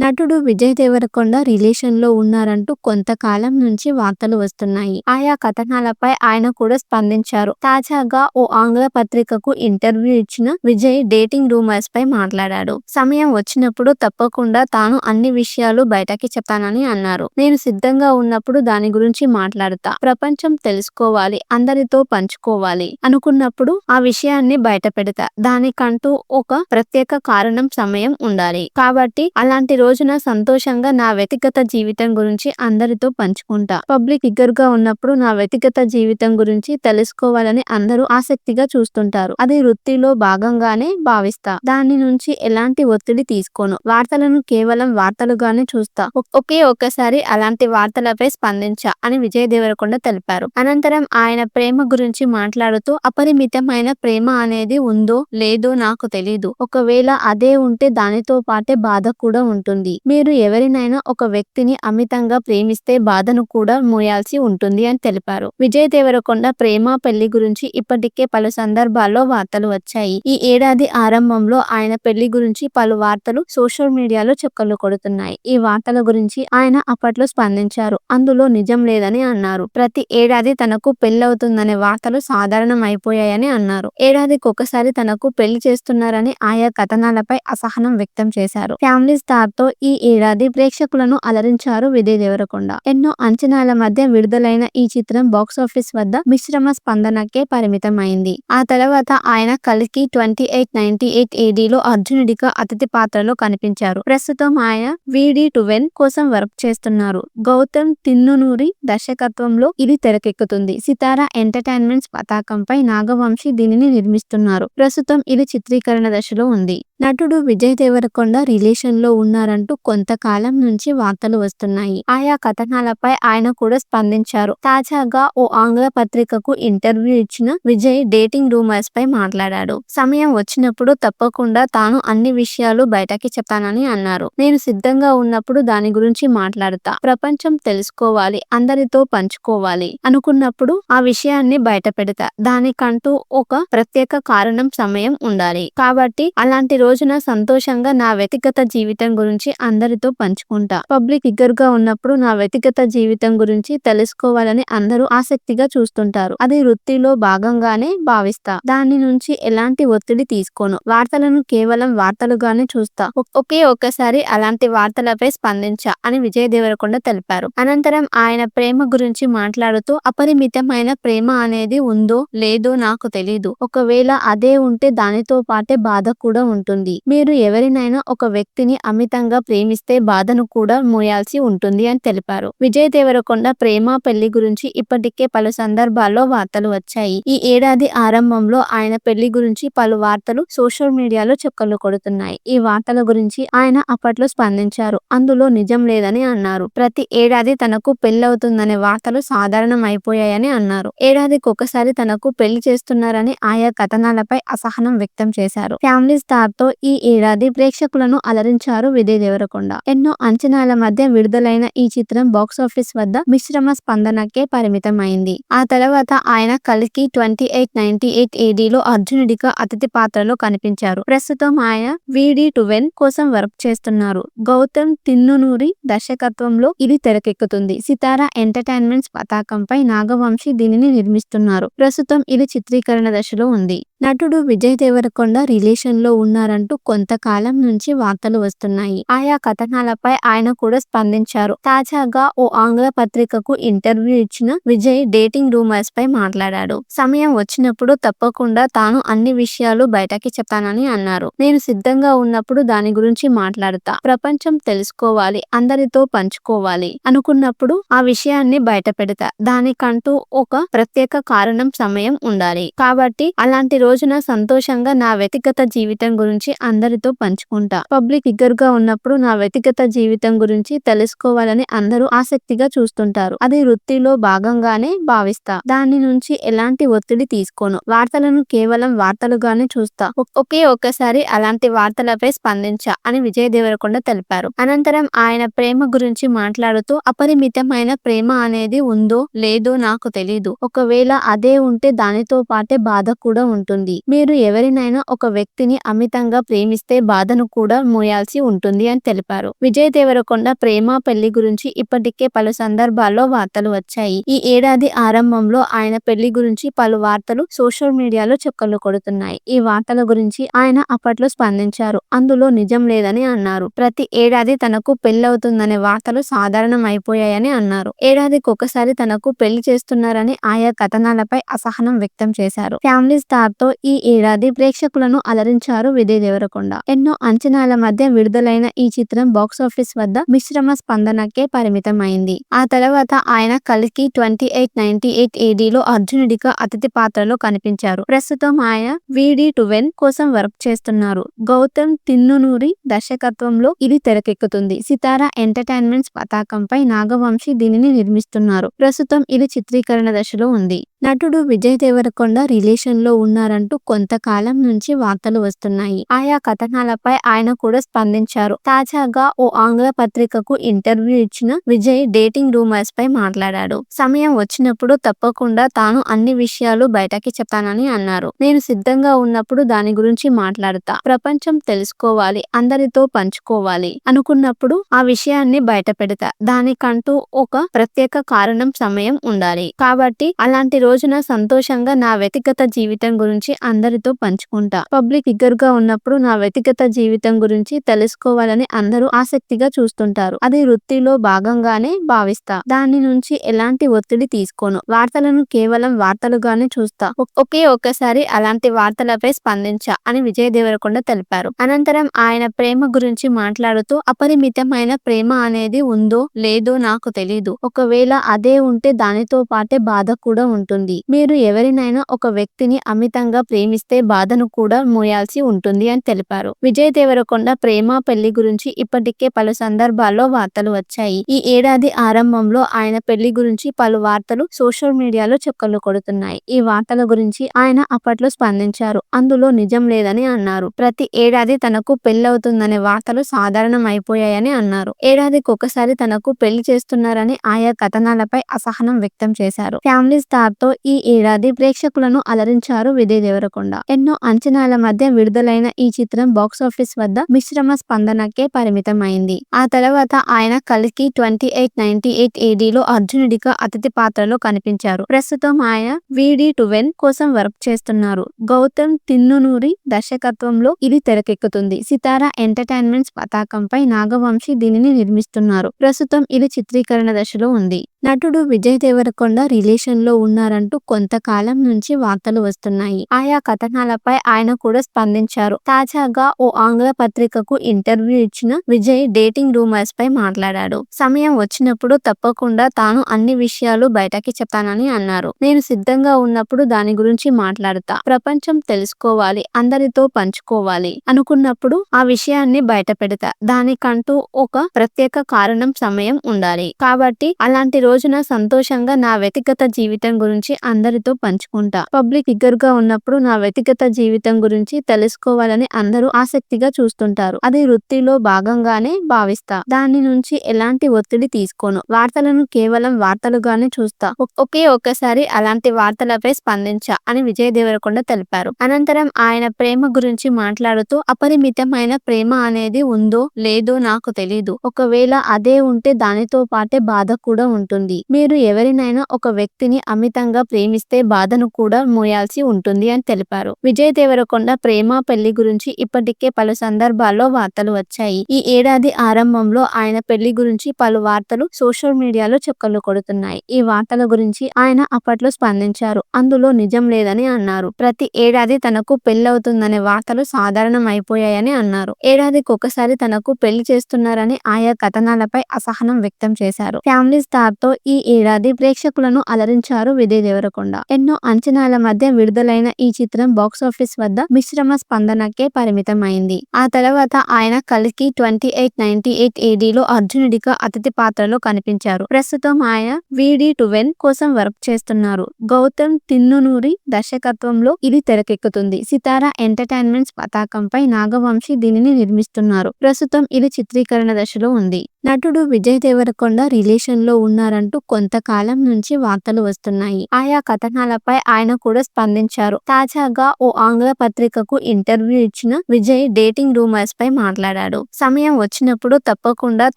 నటుడు విజయ్ దేవరకొండ రిలేషన్లో ఉన్నారంటూ కొంతకాలం నుంచి వార్తలు వస్తున్నాయి. ఆయా కథనాలపై ఆయన కూడా స్పందించారు. తాజాగా ఓ ఆంగ్ల పత్రికకు ఇంటర్వ్యూ ఇచ్చిన విజయ్ డేటింగ్ రూమర్స్ పై మాట్లాడాడు. సమయం వచ్చినప్పుడు తప్పకుండా తాను అన్ని విషయాలు బయటకి చెప్తానని అన్నారు. నేను సిద్ధంగా ఉన్నప్పుడు దాని గురించి మాట్లాడతా. ప్రపంచం తెలుసుకోవాలి అందరితో పంచుకోవాలి అనుకున్నప్పుడు ఆ విషయాన్ని బయట పెడతా. దానికంటూ ఒక ప్రత్యేక కారణం సమయం ఉండాలి. కాబట్టి అలాంటి రోజు రోజున సంతోషంగా నా వ్యక్తిగత జీవితం గురించి అందరితో పంచుకుంటా. పబ్లిక్ ఫిగర్గా ఉన్నప్పుడు నా వ్యక్తిగత జీవితం గురించి తెలుసుకోవాలని అందరూ ఆసక్తిగా చూస్తుంటారు. అది వృత్తిలో భాగంగానే భావిస్తా. దాని నుంచి ఎలాంటి ఒత్తిడి తీసుకోను. వార్తలను కేవలం వార్తలుగానే చూస్తా. ఒకే ఒక్కసారి అలాంటి వార్తలపై స్పందించా అని విజయ్ దేవరకొండ తెలిపారు. అనంతరం ఆయన ప్రేమ గురించి మాట్లాడుతూ అపరిమితమైన ప్రేమ అనేది ఉందో లేదో నాకు తెలియదు ఒకవేళ అదే ఉంటే దానితో పాటే బాధ కూడా ఉంటుంది. మీరు ఎవరినైనా ఒక వ్యక్తిని అమితంగా ప్రేమిస్తే బాధను కూడా మోయాల్సి ఉంటుంది అని తెలిపారు. విజయ్ దేవరకొండ ప్రేమ పెళ్ళి గురించి ఇప్పటికే పలు సందర్భాల్లో వార్తలు వచ్చాయి. ఈ ఏడాది ఆరంభంలో ఆయన పెళ్ళి గురించి పలు వార్తలు సోషల్ మీడియాలో చక్కర్లు కొడుతున్నాయి. ఈ వార్తల గురించి ఆయన అప్పట్లో స్పందించారు. అందులో నిజం లేదని అన్నారు. ప్రతి ఏడాది తనకు పెళ్ళవుతుందనే వార్తలు సాధారణం అయిపోయాయని అన్నారు. ఏడాదికి ఒకసారి తనకు పెళ్ళి చేస్తున్నారని ఆయా కథనాలపై అసహనం వ్యక్తం చేశారు. ఫ్యామిలీ స్టార్ తో ఈ ఏడాది ప్రేక్షకులను అలరించారు విజయ్ దేవరకొండ. ఎన్నో అంచనాల మధ్య విడుదలైన ఈ చిత్రం బాక్సాఫీస్ వద్ద మిశ్రమ స్పందనకే పరిమితమైంది. ఆ తర్వాత ఆయన కలికి ట్వంటీ ఎయిట్ నైన్టీ ఎయిట్ ఏడీలో అర్జునుడిగా అతిథి పాత్రలో కనిపించారు. ప్రస్తుతం ఆయన విడి టువెన్ కోసం వర్క్ చేస్తున్నారు. గౌతమ్ తిన్నునూరి దర్శకత్వంలో ఇది తెరకెక్కుతుంది. సితారా ఎంటర్టైన్మెంట్స్ పతాకంపై నాగవంశి దీనిని నిర్మిస్తున్నారు. ప్రస్తుతం ఇది చిత్రీకరణ దశలో ఉంది. నటుడు విజయ్ దేవరకొండ రిలేషన్లో ఉన్నారంటూ కొంతకాలం నుంచి వార్తలు వస్తున్నాయి. ఆయా కథనాలపై ఆయన కూడా స్పందించారు. తాజాగా ఓ ఆంగ్ల పత్రికకు ఇంటర్వ్యూ ఇచ్చిన విజయ్ డేటింగ్ రూమర్స్ పై మాట్లాడాడు. సమయం వచ్చినప్పుడు తప్పకుండా తాను అన్ని విషయాలు బయటకి చెప్తానని అన్నారు. నేను సిద్ధంగా ఉన్నప్పుడు దాని గురించి మాట్లాడతా. ప్రపంచం తెలుసుకోవాలి అందరితో పంచుకోవాలి అనుకున్నప్పుడు ఆ విషయాన్ని బయట పెడతా. దానికంటూ ఒక ప్రత్యేక కారణం సమయం ఉండాలి. కాబట్టి అలాంటి రోజున సంతోషంగా నా వ్యక్తిగత జీవితం గురించి అందరితో పంచుకుంటా. పబ్లిక్ ఫిగర్గా ఉన్నప్పుడు నా వ్యక్తిగత జీవితం గురించి తెలుసుకోవాలని అందరూ ఆసక్తిగా చూస్తుంటారు. అది వృత్తిలో భాగంగానే భావిస్తా. దాని నుంచి ఎలాంటి ఒత్తిడి తీసుకోను. వార్తలను కేవలం వార్తలుగానే చూస్తా. ఒకే ఒక్కసారి అలాంటి వార్తలపై స్పందించా అని విజయ్ దేవరకొండ తెలిపారు. అనంతరం ఆయన ప్రేమ గురించి మాట్లాడుతూ అపరిమితమైన ప్రేమ అనేది ఉందో లేదో నాకు తెలీదు. ఒకవేళ అదే ఉంటే దానితో పాటే బాధ కూడా ఉంటుంది. మీరు ఎవరినైనా ఒక వ్యక్తిని అమితంగా ప్రేమిస్తే బాధను కూడా మోయాల్సి ఉంటుంది అని తెలిపారు. విజయ్ దేవరకొండ ప్రేమ పెళ్ళి గురించి ఇప్పటికే పలు సందర్భాల్లో వార్తలు వచ్చాయి. ఈ ఏడాది ఆరంభంలో ఆయన పెళ్ళి గురించి పలు వార్తలు సోషల్ మీడియాలో చక్కర్లు కొడుతున్నాయి. ఈ వార్తల గురించి ఆయన అప్పట్లో స్పందించారు. అందులో నిజం లేదని అన్నారు. ప్రతి ఏడాది తనకు పెళ్ళవుతుందనే వార్తలు సాధారణం అయిపోయాయని అన్నారు. ఏడాదికి ఒకసారి తనకు పెళ్ళి చేస్తున్నారని ఆయా కథనాలపై అసహనం వ్యక్తం చేశారు. ఫ్యామిలీ స్టార్తో ఈ ఏడాది ప్రేక్షకులను అలరించారు విజయ్ దేవరకొండ. ఎన్నో అంచనాల మధ్య విడుదలైన ఈ చిత్రం బాక్సాఫీస్ వద్ద మిశ్రమ స్పందనకే పరిమితమైంది. ఆ తర్వాత ఆయన కలికి ట్వంటీ ఎయిట్ నైన్టీ ఎయిట్ ఏడీలో అర్జునుడిగా అతిథి పాత్రలో కనిపించారు. ప్రస్తుతం ఆయన విడి టువెన్ కోసం వర్క్ చేస్తున్నారు. గౌతమ్ తిన్నునూరి దర్శకత్వంలో ఇది తెరకెక్కుతుంది. సితారా ఎంటర్టైన్మెంట్స్ పతాకంపై నాగవంశి దీనిని నిర్మిస్తున్నారు. ప్రస్తుతం ఇది చిత్రీకరణ దశలో ఉంది. నటుడు విజయ్ దేవరకొండ రిలేషన్లో ఉన్నారని ఉన్నారంటూ కొంతకాలం నుంచి వార్తలు వస్తున్నాయి. ఆయా కథనాలపై ఆయన కూడా స్పందించారు. తాజాగా ఓ ఆంగ్ల పత్రికకు ఇంటర్వ్యూ ఇచ్చిన విజయ్ డేటింగ్ రూమర్స్ పై మాట్లాడాడు. సమయం వచ్చినప్పుడు తప్పకుండా తాను అన్ని విషయాలు బయటకి చెప్తానని అన్నారు. నేను సిద్ధంగా ఉన్నప్పుడు దాని గురించి మాట్లాడతా. ప్రపంచం తెలుసుకోవాలి అందరితో పంచుకోవాలి అనుకున్నప్పుడు ఆ విషయాన్ని బయట పెడతా. దానికంటూ ఒక ప్రత్యేక కారణం సమయం ఉండాలి. కాబట్టి అలాంటి రోజున సంతోషంగా నా వ్యక్తిగత జీవితం గురించి అందరితో పంచుకుంటా. పబ్లిక్ ఫిగర్గా ఉన్నప్పుడు నా వ్యక్తిగత జీవితం గురించి తెలుసుకోవాలని అందరూ ఆసక్తిగా చూస్తుంటారు. అది వృత్తిలో భాగంగానే భావిస్తా. దాని నుంచి ఎలాంటి ఒత్తిడి తీసుకోను. వార్తలను కేవలం వార్తలుగానే చూస్తా. ఒకే ఒక్కసారి అలాంటి వార్తలపై స్పందించా అని విజయ్ దేవరకొండ తెలిపారు. అనంతరం ఆయన ప్రేమ గురించి మాట్లాడుతూ అపరిమితమైన ప్రేమ అనేది ఉందో లేదో నాకు తెలీదు. ఒకవేళ అదే ఉంటే దానితో పాటే బాధ కూడా ఉంటుంది. మీరు ఎవరినైనా ఒక వ్యక్తిని అమితంగా అమితంగా ప్రేమిస్తే బాధను కూడా మోయాల్సి ఉంటుంది అని తెలిపారు. విజయ్ దేవరకొండ ప్రేమ పెళ్ళి గురించి ఇప్పటికే పలు సందర్భాల్లో వార్తలు వచ్చాయి. ఈ ఏడాది ఆరంభంలో ఆయన పెళ్ళి గురించి పలు వార్తలు సోషల్ మీడియాలో చక్కర్లు కొడుతున్నాయి. ఈ వార్తల గురించి ఆయన అప్పట్లో స్పందించారు. అందులో నిజం లేదని అన్నారు. ప్రతి ఏడాది తనకు పెళ్ళవుతుందనే వార్తలు సాధారణం అయిపోయాయని అన్నారు. ఏడాదికి ఒకసారి తనకు పెళ్ళి చేస్తున్నారని ఆయా కథనాలపై అసహనం వ్యక్తం చేశారు. ఫ్యామిలీ స్టార్తో ఈ ఏడాది ప్రేక్షకులను అలరించారు విజయ్ దేవరకొండ ఎన్నో అంచనాల మధ్య విడుదలైన ఈ చిత్రం బాక్సాఫీస్ వద్ద మిశ్రమ స్పందనకే పరిమితమైంది. ఆ తర్వాత ఆయన కలికి ట్వంటీ ఎయిట్ నైన్టీ ఎయిట్ ఏడీలో అర్జునుడిగా అతిథి పాత్రలో కనిపించారు. ప్రస్తుతం ఆయన విడి టువెన్ కోసం వర్క్ చేస్తున్నారు. గౌతమ్ తిన్నునూరి దర్శకత్వంలో ఇది తెరకెక్కుతుంది. సితారా ఎంటర్టైన్మెంట్స్ పతాకంపై నాగవంశీ దీనిని నిర్మిస్తున్నారు. ప్రస్తుతం ఇది చిత్రీకరణ దశలో ఉంది. నటుడు విజయ్ దేవరకొండ రిలేషన్లో ఉన్నారంటూ కొంతకాలం నుంచి వార్తలు వస్తున్నాయి. ఆయా కథనాలపై ఆయన కూడా స్పందించారు. తాజాగా ఓ ఆంగ్ల పత్రికకు ఇంటర్వ్యూ ఇచ్చిన విజయ్ డేటింగ్ రూమర్స్ పై మాట్లాడాడు. సమయం వచ్చినప్పుడు తప్పకుండా తాను అన్ని విషయాలు బయటకి చెప్తానని అన్నారు. నేను సిద్ధంగా ఉన్నప్పుడు దాని గురించి మాట్లాడతా. ప్రపంచం తెలుసుకోవాలి అందరితో పంచుకోవాలి అనుకున్నప్పుడు ఆ విషయాన్ని బయట పెడతా. దానికంటూ ఒక ప్రత్యేక కారణం సమయం ఉండాలి. కాబట్టి అలాంటి రోజున సంతోషంగా నా వ్యక్తిగత జీవితం గురించి అందరితో పంచుకుంటా. పబ్లిక్ ఫిగర్గా ఉన్నప్పుడు నా వ్యక్తిగత జీవితం గురించి తెలుసుకోవాలని అందరూ ఆసక్తిగా చూస్తుంటారు. అది వృత్తిలో భాగంగానే భావిస్తా. దాని నుంచి ఎలాంటి ఒత్తిడి తీసుకోను. వార్తలను కేవలం వార్తలుగానే చూస్తా. ఒకే ఒక్కసారి అలాంటి వార్తలపై స్పందించా అని విజయ్ దేవరకొండ తెలిపారు. అనంతరం ఆయన ప్రేమ గురించి మాట్లాడుతూ అపరిమితమైన ప్రేమ అనేది ఉందో లేదో నాకు తెలీదు. ఒకవేళ అదే ఉంటే దానితో పాటే బాధ కూడా ఉంటుంది. ఉంటుంది మీరు ఎవరినైనా ఒక వ్యక్తిని అమితంగా ప్రేమిస్తే బాధను కూడా మోయాల్సి ఉంటుంది అని తెలిపారు. విజయ్ దేవరకొండ ప్రేమ పెళ్ళి గురించి ఇప్పటికే పలు సందర్భాల్లో వార్తలు వచ్చాయి. ఈ ఏడాది ఆరంభంలో ఆయన పెళ్ళి గురించి పలు వార్తలు సోషల్ మీడియాలో చక్కర్లు కొడుతున్నాయి. ఈ వార్తల గురించి ఆయన అప్పట్లో స్పందించారు. అందులో నిజం లేదని అన్నారు. ప్రతి ఏడాది తనకు పెళ్ళవుతుందనే వార్తలు సాధారణం అయిపోయాయని అన్నారు. ఏడాదికి ఒకసారి తనకు పెళ్ళి చేస్తున్నారని ఆయా కథనాలపై అసహనం వ్యక్తం చేశారు. ఫ్యామిలీ స్టార్తో ఈ ఏడాది ప్రేక్షకులను అలరించారు విజయ్ దేవరకొండ. ఎన్నో అంచనాల మధ్య విడుదలైన ఈ చిత్రం బాక్సాఫీస్ వద్ద మిశ్రమ స్పందనకే పరిమితమైంది. ఆ తర్వాత ఆయన కలికి ట్వంటీ ఎయిట్ నైన్టీ ఎయిట్ ఏడీలో అర్జునుడిగా అతిథి పాత్రలో కనిపించారు. ప్రస్తుతం ఆయన విడి టువెన్ కోసం వర్క్ చేస్తున్నారు. గౌతమ్ తిన్నునూరి దర్శకత్వంలో ఇది తెరకెక్కుతుంది. సితారా ఎంటర్టైన్మెంట్స్ పతాకంపై నాగవంశీ దీనిని నిర్మిస్తున్నారు. ప్రస్తుతం ఇది చిత్రీకరణ దశలో ఉంది. నటుడు విజయ్ దేవరకొండ రిలేషన్లో ఉన్నారని ఉన్నారంటూ కొంతకాలం నుంచి వార్తలు వస్తున్నాయి. ఆయా కథనాలపై ఆయన కూడా స్పందించారు. తాజాగా ఓ ఆంగ్ల పత్రికకు ఇంటర్వ్యూ ఇచ్చిన విజయ్ డేటింగ్ రూమర్స్ పై మాట్లాడాడు. సమయం వచ్చినప్పుడు తప్పకుండా తాను అన్ని విషయాలు బయటకి చెప్తానని అన్నారు. నేను సిద్ధంగా ఉన్నప్పుడు దాని గురించి మాట్లాడతా. ప్రపంచం తెలుసుకోవాలి అందరితో పంచుకోవాలి అనుకున్నప్పుడు ఆ విషయాన్ని బయట పెడతా. దానికంటూ ఒక ప్రత్యేక కారణం సమయం ఉండాలి. కాబట్టి అలాంటి రోజున సంతోషంగా నా వ్యక్తిగత జీవితం గురించి అందరితో పంచుకుంటా. పబ్లిక్ ఫిగర్గా ఉన్నప్పుడు నా వ్యక్తిగత జీవితం గురించి తెలుసుకోవాలని అందరూ ఆసక్తిగా చూస్తుంటారు. అది వృత్తిలో భాగంగానే భావిస్తా. దాని నుంచి ఎలాంటి ఒత్తిడి తీసుకోను. వార్తలను కేవలం వార్తలుగానే చూస్తా. ఒకే ఒక్కసారి అలాంటి వార్తలపై స్పందించా అని విజయ్ దేవరకొండ తెలిపారు. అనంతరం ఆయన ప్రేమ గురించి మాట్లాడుతూ అపరిమితమైన ప్రేమ అనేది ఉందో లేదో నాకు తెలీదు. ఒకవేళ అదే ఉంటే దానితో పాటే బాధ కూడా ఉంటుంది ఉంటుంది. మీరు ఎవరినైనా ఒక వ్యక్తిని అమితంగా ప్రేమిస్తే బాధను కూడా మోయాల్సి ఉంటుంది అని తెలిపారు. విజయ్ దేవరకొండ ప్రేమ పెళ్ళి గురించి ఇప్పటికే పలు సందర్భాల్లో వార్తలు వచ్చాయి. ఈ ఏడాది ఆరంభంలో ఆయన పెళ్ళి గురించి పలు వార్తలు సోషల్ మీడియాలో చక్కర్లు కొడుతున్నాయి. ఈ వార్తల గురించి ఆయన అప్పట్లో స్పందించారు. అందులో నిజం లేదని అన్నారు. ప్రతి ఏడాది తనకు పెళ్ళవుతుందనే వార్తలు సాధారణం అయిపోయాయని అన్నారు. ఏడాదికి ఒకసారి తనకు పెళ్ళి చేస్తున్నారని ఆయా కథనాలపై అసహనం వ్యక్తం చేశారు. ఫ్యామిలీ స్టార్తో ఈ ఏడాది ప్రేక్షకులను అలరించారు విజయ్ దేవరకొండ. ఎన్నో అంచనాల మధ్య విడుదలైన ఈ చిత్రం బాక్సాఫీస్ వద్ద మిశ్రమ స్పందనకే పరిమితమైంది. ఆ తర్వాత ఆయన కలికి ట్వంటీ ఎయిట్ నైన్టీ ఎయిట్ ఏడీలో అర్జునుడిగా అతిథి పాత్రలో కనిపించారు. ప్రస్తుతం ఆయన విడి టువెన్ కోసం వర్క్ చేస్తున్నారు. గౌతమ్ తిన్నునూరి దర్శకత్వంలో ఇది తెరకెక్కుతుంది. సితారా ఎంటర్టైన్మెంట్స్ పతాకంపై నాగవంశీ దీనిని నిర్మిస్తున్నారు. ప్రస్తుతం ఇది చిత్రీకరణ దశలో ఉంది. నటుడు విజయ్ దేవరకొండ రిలేషన్లో ఉన్నారంటూ కొంతకాలం నుంచి వార్తలు వస్తున్నాయి. ఆయా కథనాలపై ఆయన కూడా స్పందించారు. తాజాగా ఓ ఆంగ్ల పత్రికకు ఇంటర్వ్యూ ఇచ్చిన విజయ్ డేటింగ్ రూమర్స్ పై మాట్లాడాడు. సమయం వచ్చినప్పుడు తప్పకుండా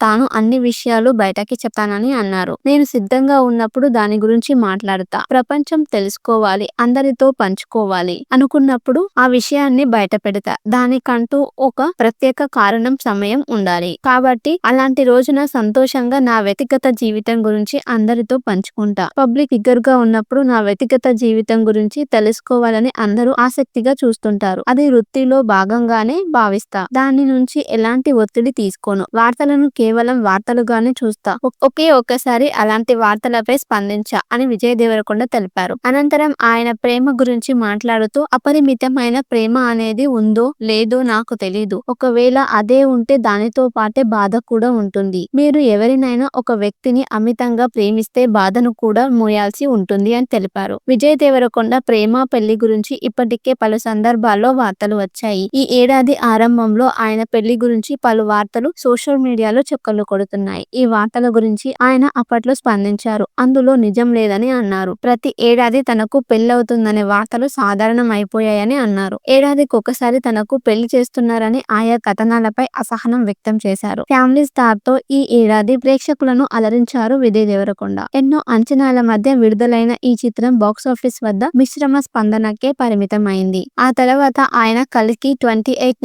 తాను అన్ని విషయాలు బయటకి చెప్తానని అన్నారు. నేను సిద్ధంగా ఉన్నప్పుడు దాని గురించి మాట్లాడతా. ప్రపంచం తెలుసుకోవాలి అందరితో పంచుకోవాలి అనుకున్నప్పుడు ఆ విషయాన్ని బయట పెడతా దానికంటూ ఒక ప్రత్యేక కారణం సమయం ఉండాలి. కాబట్టి అలాంటి రోజున సంతోషంగా నా వ్యక్తిగత జీవితం గురించి అందరితో పంచుకుంటా. పబ్లిక్ ఫిగర్గా ఉన్నప్పుడు నా వ్యక్తిగత జీవితం గురించి తెలుసుకోవాలని అందరూ ఆసక్తిగా చూస్తుంటారు. అది వృత్తిలో భాగంగానే భావిస్తా. దాని నుంచి ఎలాంటి ఒత్తిడి తీసుకోను. వార్తలను కేవలం వార్తలుగానే చూస్తా. ఒకే ఒక్కసారి అలాంటి వార్తలపై స్పందించా అని విజయ్ దేవరకొండ తెలిపారు. అనంతరం ఆయన ప్రేమ గురించి మాట్లాడుతూ అపరిమితమైన ప్రేమ అనేది ఉందో లేదో నాకు తెలియదు ఒకవేళ అదే ఉంటే దానితో పాటే బాధ కూడా ఉంటుంది. మీరు ఎవరినైనా ఒక వ్యక్తిని అమితంగా ప్రేమిస్తే బాధను కూడా మోయాల్సి ఉంటుంది అని తెలిపారు. విజయ్ దేవరకొండ ప్రేమ పెళ్ళి గురించి ఇప్పటికే పలు సందర్భాల్లో వార్తలు వచ్చాయి. ఈ ఏడాది ఆరంభంలో ఆయన పెళ్ళి గురించి పలు వార్తలు సోషల్ మీడియాలో చుక్కలు కొడుతున్నాయి. ఈ వార్తల గురించి ఆయన అప్పట్లో స్పందించారు. అందులో నిజం లేదని అన్నారు. ప్రతి ఏడాది తనకు పెళ్ళవుతుందనే వార్తలు సాధారణం అయిపోయాయని అన్నారు. ఏడాదికి ఒకసారి తనకు పెళ్ళి చేస్తున్నారని ఆయా కథనాలపై అసహనం వ్యక్తం చేశారు. ఫ్యామిలీ స్టార్తో ఈ ఏడాది ప్రేక్షకులను అలరించారు విజయ్ దేవరకొండ. ఎన్నో అంచనాల మధ్య విడుదలైన ఈ చిత్రం బాక్సాఫీస్ వద్ద మిశ్రమ స్పందనకే పరిమితమైంది. ఆ తర్వాత ఆయన కలికి ట్వంటీ ఎయిట్